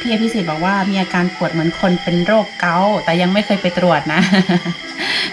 พี่อภิสิทธิ์บอกว่ามีอาการปวดเหมือนคนเป็นโรคเกาต์แต่ยังไม่เคยไปตรวจนะ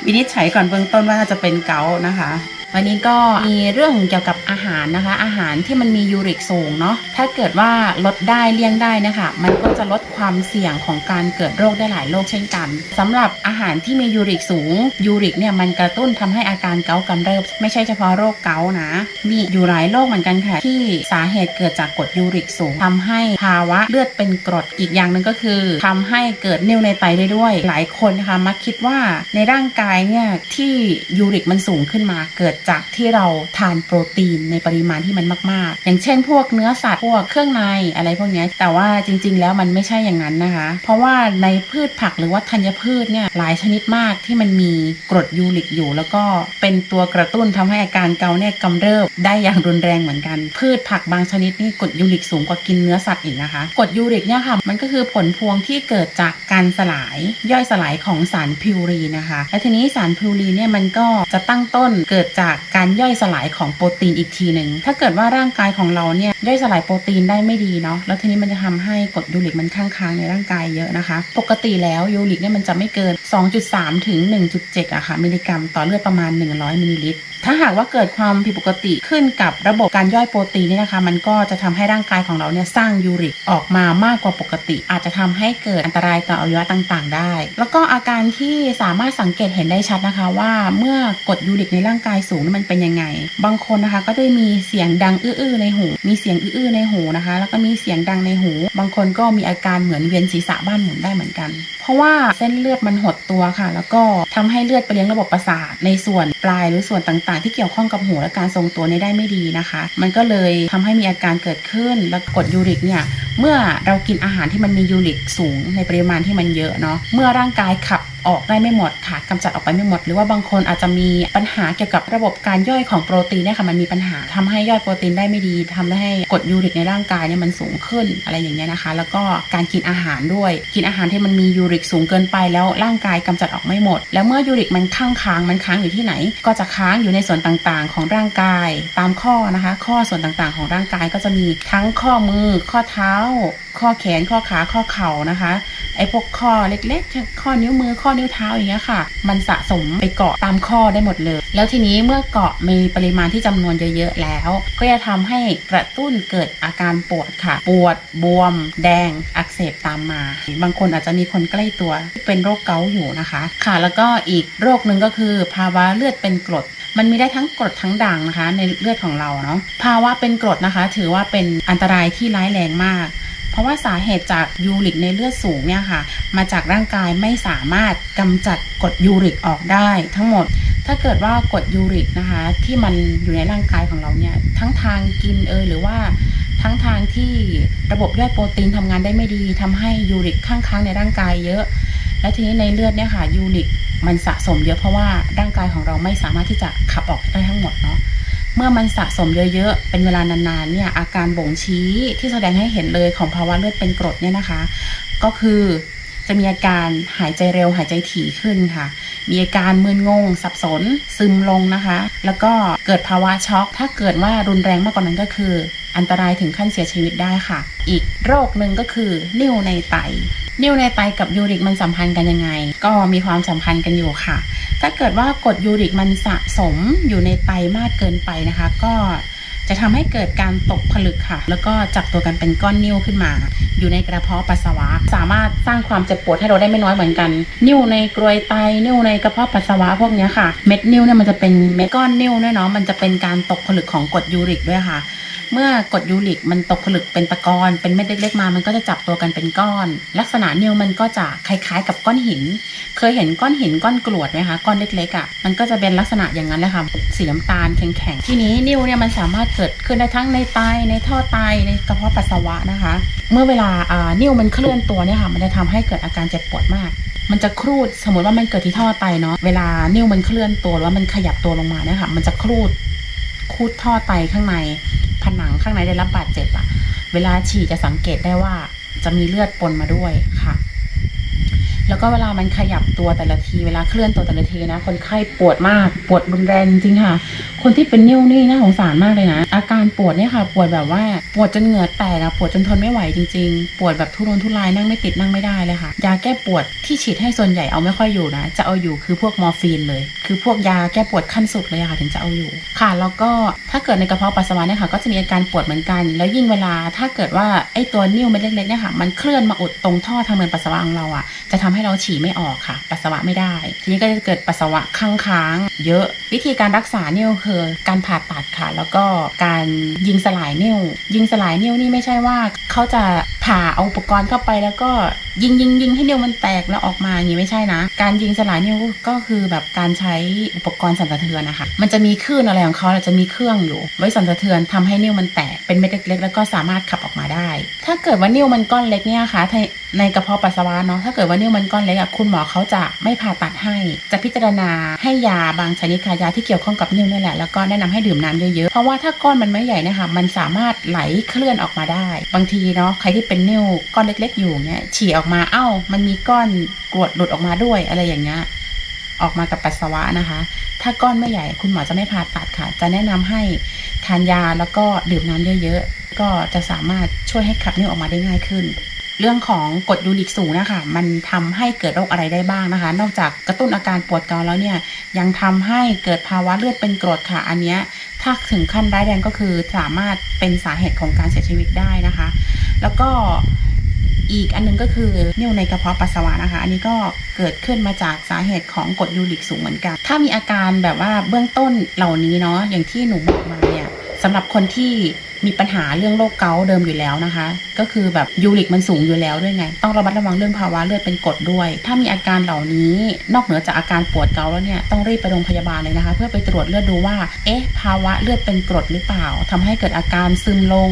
วินิจฉัยก่อนเบื้องต้นว่าน่าจะเป็นเกาต์นะคะ วันนี้ก็มีเรื่องเกี่ยวกับอาหารนะคะ อาหารที่มันมียูริกสูงเนาะถ้าเกิดว่าลดได้เลี่ยงได้นะคะ มันก็จะลดความเสี่ยงของการเกิดโรคได้หลายโรคเช่นกันสำหรับอาหารที่มียูริกสูงยูริกเนี่ยมันกระตุ้นทำให้อาการเกาต์กำเริบไม่ใช่เฉพาะโรคเกาต์นะ มีอยู่หลายโรคเหมือนกันค่ะ ที่สาเหตุเกิดจากกรดยูริกสูงทำให้ภาวะเลือดเป็นกรดอีกอย่างหนึ่งก็คือทำให้เกิดนิ่วในไตได้ด้วย หลายคนนะคะมักคิดว่าในร่างกายเนี่ยที่ยูริกมันสูงขึ้นมาเกิดจากที่เราทานโปรตีนในปริมาณที่มันมาก ๆ อย่างเช่น พวกเนื้อสัตว์พวกเครื่องในอะไรพวกนี้แต่ว่าจริง ๆ แล้วมันไม่ใช่อย่างนั้นนะคะ เพราะว่าในพืชผักหรือว่าธัญพืชเนี่ยหลายชนิดมากที่มันมีกรดยูริกอยู่ แล้วก็เป็นตัวกระตุ้นทำให้อาการเกาเนี่ยกำเริบได้อย่างรุนแรงเหมือนกัน พืชผักบางชนิดนี่กรดยูริกสูงกว่ากินเนื้อสัตว์อีกนะคะกรดยูริกเนี่ยค่ะมันก็คือผลพวงที่เกิดจากการสลายย่อยสลายของสารพิวรีนะคะและทีนี้สารพิวรีเนี่ยมันก็จะตั้งต้นเกิดจากการย่อยสลายของโปรตีนอีกทีหนึ่งถ้าเกิดว่าร่างกายของเราเนี่ยย่อยสลายโปรตีนได้ไม่ดีเนาะแล้วทีนี้มันจะทำให้กรดยูริกมันค้างค้างในร่างกายเยอะนะคะ ปกติแล้วยูริกเนี่ยมันจะไม่เกิน 2.3 ถึง 1.7อะค่ะมิลลิกรัม ต่อเลือดประมาณ 100มิลลิลิตร ถ้าหากว่าเกิดความผิดปกติขึ้นกับระบบการย่อยโปรตีนนี่นะคะ มันก็จะทำให้ร่างกายของเราเนี่ยสร้างยูริกออกมามากกว่าปกติ อาจจะทำให้เกิดอันตรายต่ออวัยวะต่างๆ ได้ แล้วก็อาการที่สามารถสังเกตเห็นได้ชัดนะคะ ว่าเมื่อกดยูริกในร่างกายสูงนี่มันเป็นยังไง บางคนนะคะก็จะมีเสียงดังอื้อๆในหู มีเสียงอื้อๆในหูนะคะ แล้วก็มีเสียงดังในหู บางคนก็มีอาการเหมือนเวียนศีรษะบ้านหมุนได้เหมือนกันเพราะว่าเส้นเลือดมันหดตัวค่ะ แล้วก็ทำให้เลือดไปเลี้ยงระบบประสาทในส่วนปลายหรือส่วนต่างๆ ที่เกี่ยวข้องกับหูและการทรงตัวในได้ไม่ดีนะคะ มันก็เลยทำให้มีอาการเกิดขึ้นแล้วกรดยูริกเนี่ยเมื่อเรากินอาหารที่มันมียูริกสูงในปริมาณที่มันเยอะเนาะเมื่อร่างกายขับ ออกได้ไม่หมดค่ะกำจัดออกไปไม่หมด หรือว่าบางคนอาจจะมีปัญหาเกี่ยวกับระบบการย่อยของโปรตีนเนี่ยค่ะมันมีปัญหาทำให้ย่อยโปรตีนได้ไม่ดีทำให้กรดยูริกในร่างกายเนี่ยมันสูงขึ้นอะไรอย่างเงี้ยนะคะ แล้วก็การกินอาหารด้วย กินอาหารที่มันมียูริกสูงเกินไปแล้วร่างกายกำจัดออกไม่หมด แล้วเมื่อยูริกมันค้างค้างมันค้างอยู่ที่ไหน ก็จะค้างอยู่ในส่วนต่างๆ ของร่างกาย ตามข้อนะคะ ข้อส่วนต่างๆ ของร่างกายก็จะมีทั้งข้อมือ ข้อเท้า ข้อแขนข้อขาข้อเข่านะคะ ไอ้พวกข้อเล็กๆ ข้อนิ้วมือข้อนิ้วเท้าอย่างเงี้ยค่ะ มันสะสมไปเกาะตามข้อได้หมดเลย แล้วทีนี้เมื่อเกาะมีปริมาณที่จำนวนเยอะๆแล้ว ก็จะทำให้กระตุ้นเกิดอาการปวดค่ะ ปวดบวม แดง อักเสบตามมา บางคนอาจจะมีคนใกล้ตัวที่เป็นโรคเกาต์อยู่นะคะ ค่ะ แล้วก็อีกโรคหนึ่งก็คือ ภาวะเลือดเป็นกรดมันมีได้ทั้งกรดทั้งด่างนะคะ ในเลือดของเราเนาะภาวะเป็นกรดนะคะ ถือว่าเป็นอันตรายที่ร้ายแรงมาก เพราะว่าสาเหตุจากยูริกในเลือดสูงเนี่ยค่ะ มาจากร่างกายไม่สามารถกำจัดกรดยูริกออกได้ทั้งหมด ถ้าเกิดว่ากรดยูริกนะคะ ที่มันอยู่ในร่างกายของเราเนี่ยทั้งทางกินเอยหรือว่าทั้งทางที่ระบบย่อยโปรตีนทำงานได้ไม่ดีทำให้ยูริกข้างๆในร่างกายเยอะ และทีนี้ในเลือดเนี่ยค่ะยูริกมันสะสมเยอะเพราะว่าร่างกายของเราไม่สามารถที่จะขับออกได้ทั้งหมดเนาะ เมื่อมันสะสมเยอะๆ เป็นเวลานานๆ เนี่ย อาการบ่งชี้ที่แสดงให้เห็นเลยของภาวะเลือดเป็นกรดเนี่ยนะคะ ก็คือจะมีอาการหายใจเร็วหายใจถี่ขึ้นค่ะ มีอาการมึนงง สับสน ซึมลงนะคะ แล้วก็เกิดภาวะช็อก ถ้าเกิดว่ารุนแรงมากกว่านั้นก็คือ อันตรายถึงขั้นเสียชีวิตได้ค่ะ อีกโรคหนึ่งก็คือนิ่วในไตนิ่วในไตกับยูริกมันสัมพันธ์กันยังไง ก็มีความสัมพันธ์กันอยู่ค่ะ ถ้าเกิดว่ากรดยูริกมันสะสมอยู่ในไตมากเกินไปนะคะ ก็ จะทำให้เกิดการตกผลึกค่ะ แล้วก็จับตัวกันเป็นก้อนนิ่วขึ้นมา อยู่ในกระเพาะปัสสาวะ สามารถสร้างความเจ็บปวดให้เราได้ไม่น้อยเหมือนกัน นิ่วในกรวยไตนิ่วในกระเพาะปัสสาวะพวกนี้ค่ะ เม็ดนิ่วเนี่ยมันจะเป็นเม็ดก้อนนิ่วเนี่ยเนาะมันจะเป็นการตกผลึกของกรดยูริกด้วยค่ะ เมื่อกรดยูริกมันตกผลึกเป็นตะกอนเป็นเม็ดเล็กๆมา มันก็จะจับตัวกันเป็นก้อน ลักษณะนิ่วมันก็จะคล้ายๆ กับก้อนหิน เคยเห็นก้อนหินก้อนกรวดไหมคะก้อนเล็กๆอะ่ะมันก็จะเป็นลักษณะอย่างนั้นเลยค่ะสีน้ำตาลแข็งๆทีนี้นิ่วเนี่ยมันสามารถเกิดขึ้นได้ทั้งในไตในท่อไตในกระเพาะปัสสาวะนะคะ เมื่อเวลาอ่านิ่วมันเคลื่อนตัวเนี่ยค่ะมันจะทำให้เกิดอาการเจ็บปวดมากมันจะครูดสมมติว่ามันเกิดที่ท่อไตเนาะเวลานิ่วมันเคลื่อนตัวหรือว่ามันขยับตัวลงมาเนี่ยค่ะ มันจะครูด คูดท่อไตข้างใน ผนังข้างในได้รับบาดเจ็บอะ เวลาฉี่จะสังเกตได้ว่าจะมีเลือดปนมาด้วยค่ะ แล้วก็เวลามันขยับตัวแต่ละที เวลาเคลื่อนตัวแต่ละทีนะ คนไข้ปวดมาก ปวดรุนแรงจริงค่ะ คนที่เป็นนิ่วนี่น่าสงสารมากเลยนะ อาการปวดเนี่ยค่ะ ปวดแบบว่าปวดจนเหงื่อแตกอะปวดจนทนไม่ไหวจริง ๆ ปวดแบบทุรนทุรายนั่งไม่ติดนั่งไม่ได้เลยค่ะ ยาแก้ปวดที่ฉีดให้ส่วนใหญ่เอาไม่ค่อยอยู่นะ จะเอาอยู่คือพวกมอร์ฟีนเลย คือพวกยาแก้ปวดขั้นสุดเลยค่ะ ถึงจะเอาอยู่ ค่ะ แล้วก็ถ้าเกิดในกระเพาะปัสสาวะเนี่ยค่ะ ก็จะมีอาการปวดเหมือนกัน แล้วยิ่งเวลาถ้าเกิดว่าไอ้ตัวนิ่วเม็ดเล็กๆเนี่ยค่ะ มันเคลื่อนมาอุดตรงท่อทางเดินปัสสาวะของเราอะจะทำให้เราฉี่ไม่ออกค่ะ ปัสสาวะไม่ได้ ทีนี้ก็จะเกิดปัสสาวะค้างค้างๆเยอะวิธีการรักษาเนี่ยคือการผ่าตัดค่ะ แล้วก็การยิงสลายนิ่วยิงสลายนิ่วนี่ไม่ใช่ว่าเขาจะผ่าเอาอุปกรณ์เข้าไปแล้วก็ยิงยิงยิงให้นิ่วมันแตกแล้วออกมาอย่างนี้ไม่ใช่นะ การยิงสลายนิ่วก็คือแบบการใช้อุปกรณ์สั่นสะเทือนนะคะ มันจะมีคลื่นอะไรของเขาจะมีเครื่องอยู่ ไว้สั่นสะเทือนทำให้นิ่วมันแตกเป็นเม็ดเล็กๆแล้วก็สามารถขับออกมาได้ ถ้าเกิดว่านิ่วมันก้อนเล็กเนี่ยค่ะในกระเพาะปัสสาวะเนาะถ้าเกิดว่านิ่วมันก้อนเล็กอะคุณหมอเขาจะไม่ผ่าตัดให้ จะพิจารณาให้ยาบางชนิดค่ะยาที่เกี่ยวข้องกับนิ่วนี่แหละแล้วก็แนะนำให้ดื่มน้ำเยอะๆเพราะว่าถ้าก้อนมันไม่ใหญ่นะคะมันสามารถไหลเคลื่อนออกมาได้ บางทีเนาะใครที่เป็นนิ่วก้อนเล็ก ๆ อยู่เนี่ยฉี่ออกอกมาเอ้า มันมีก้อนกรวดหลุดออกมาด้วยอะไรอย่างเงี้ยออกมากับปัสสาวะนะคะ ถ้าก้อนไม่ใหญ่คุณหมอจะไม่ผ่าตัดค่ะ จะแนะนำให้ทานยาแล้วก็ดื่มน้ำเยอะๆ ก็จะสามารถช่วยให้ขับนิ่วออกมาได้ง่ายขึ้น เรื่องของกรดยูริกสูงนะคะ มันทำให้เกิดโรคอะไรได้บ้างนะคะ นอกจากกระตุ้นอาการปวดเกาแล้วเนี่ย ยังทำให้เกิดภาวะเลือดเป็นกรดค่ะ อันเนี้ยถ้าถึงขั้นร้ายแรงก็คือสามารถเป็นสาเหตุของการเสียชีวิตได้นะคะ แล้วก็ อีกอันหนึงก็คือนิ่วในกระเพาะปัสสาวะนะคะ อันนี้ก็เกิดขึ้นมาจากสาเหตุของกรดยูริกสูงเหมือนกัน ถ้ามีอาการแบบว่าเบื้องต้นเหล่านี้เนาะอย่างที่หนูบอกมาเนี่ยสำหรับคนที่ มีปัญหาเรื่องโรคเกาต์เดิมอยู่แล้วนะคะ ก็คือแบบยูริกมันสูงอยู่แล้วด้วยไง ต้องระมัดระวังเรื่องภาวะเลือดเป็นกรดด้วย ถ้ามีอาการเหล่านี้นอกเหนือจากอาการปวดเกาต์แล้วเนี่ยต้องรีบไปโรงพยาบาลเลยนะคะ เพื่อไปตรวจเลือดดูว่า เอ๊ะ ภาวะเลือดเป็นกรดหรือเปล่าทำให้เกิดอาการซึมลง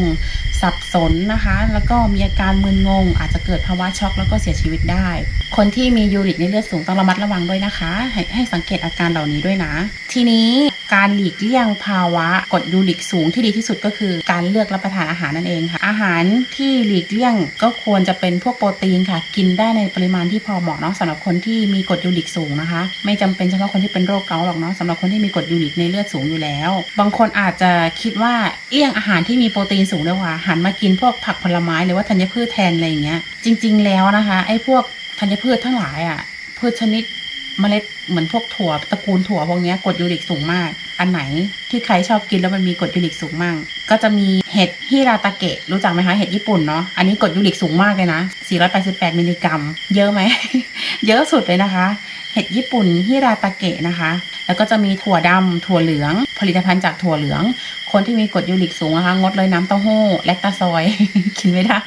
สับสนนะคะ แล้วก็มีอาการมึนงง อาจจะเกิดภาวะช็อกแล้วก็เสียชีวิตได้ คนที่มียูริกในเลือดสูงต้องระมัดระวังด้วยนะคะ ให้ให้สังเกตอาการเหล่านี้ด้วยนะ ทีนี้การหลีกเลี่ยงภาวะกรดยูริกสูงที่ดีที่สุดก็คือการเลือกรับประทานอาหารนั่นเองค่ะ อาหารที่หลีกเลี่ยงก็ควรจะเป็นพวกโปรตีนค่ะ กินได้ในปริมาณที่พอเหมาะเนาะสำหรับคนที่มีกรดยูริกสูงนะคะ ไม่จำเป็นเฉพาะคนที่เป็นโรคเกาต์หรอกเนาะสำหรับคนที่มีกรดยูริกในเลือดสูงอยู่แล้ว บางคนอาจจะคิดว่าเลี่ยงอาหารที่มีโปรตีนสูงดีกว่าหันมากินพวกผักผลไม้หรือว่าธัญพืชแทนอะไรอย่างเงี้ย จริง ๆ แล้วนะคะไอ้พวกธัญพืชทั้งหลายอะพืชชนิดเมล็ดเหมือนพวกถั่วตระกูลถั่วพวกเนี้ยกรดยูริกสูงมาก อันไหนที่ใครชอบกินแล้วมันมีกรดยูริกสูงมาก ก็จะมีเห็ดฮิราตะเกะรู้จักไหมคะเห็ดญี่ปุ่นเนาะอันนี้กรดยูริกสูงมากเลยนะ 488 มิลลิกรัม เยอะไหม เยอะสุดเลยนะคะ เห็ดญี่ปุ่นฮิราตะเกะนะคะ แล้วก็จะมีถั่วดำถั่วเหลือง ผลิตภัณฑ์จากถั่วเหลือง คนที่มีกรดยูริกสูงนะคะ งดเลยน้ำเต้าหู้แลคตาซอย กินไม่ได้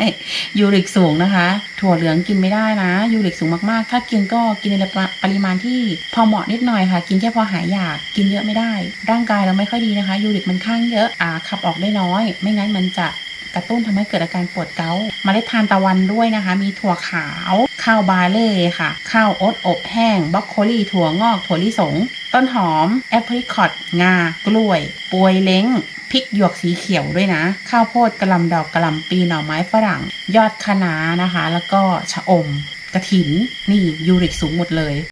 ยูริกสูงนะคะ ถั่วเหลืองกินไม่ได้นะ ยูริกสูงมากๆ ถ้ากินก็กินในปริมาณที่พอเหมาะนิดหน่อยค่ะ กินแค่พอหายอยาก กินเยอะไม่ได้ ร่างกายเราไม่ค่อยดีนะคะ ยูริกมันข้างเยอะอ่าขับออกได้น้อย ไม่งั้นมันจะ กระตุ้นทำให้เกิดอาการปวดเกาต์เมล็ดทานตะวันด้วยนะคะ มีถั่วขาว ข้าวบาเล่ค่ะ ข้าวโอ๊ตอบแห้งบรอกโคลีถั่วงอกถั่วลิสง ต้นหอม แอปริคอตงา กล้วย ปวยเล้งพริกหยวกสีเขียวด้วยนะ ข้าวโพดกระลำดอกกระลำปีหน่อไม้ฝรั่ง ยอดคะน้านะคะ แล้วก็ชะอมกระถิน นี่ยูริกสูงหมดเลย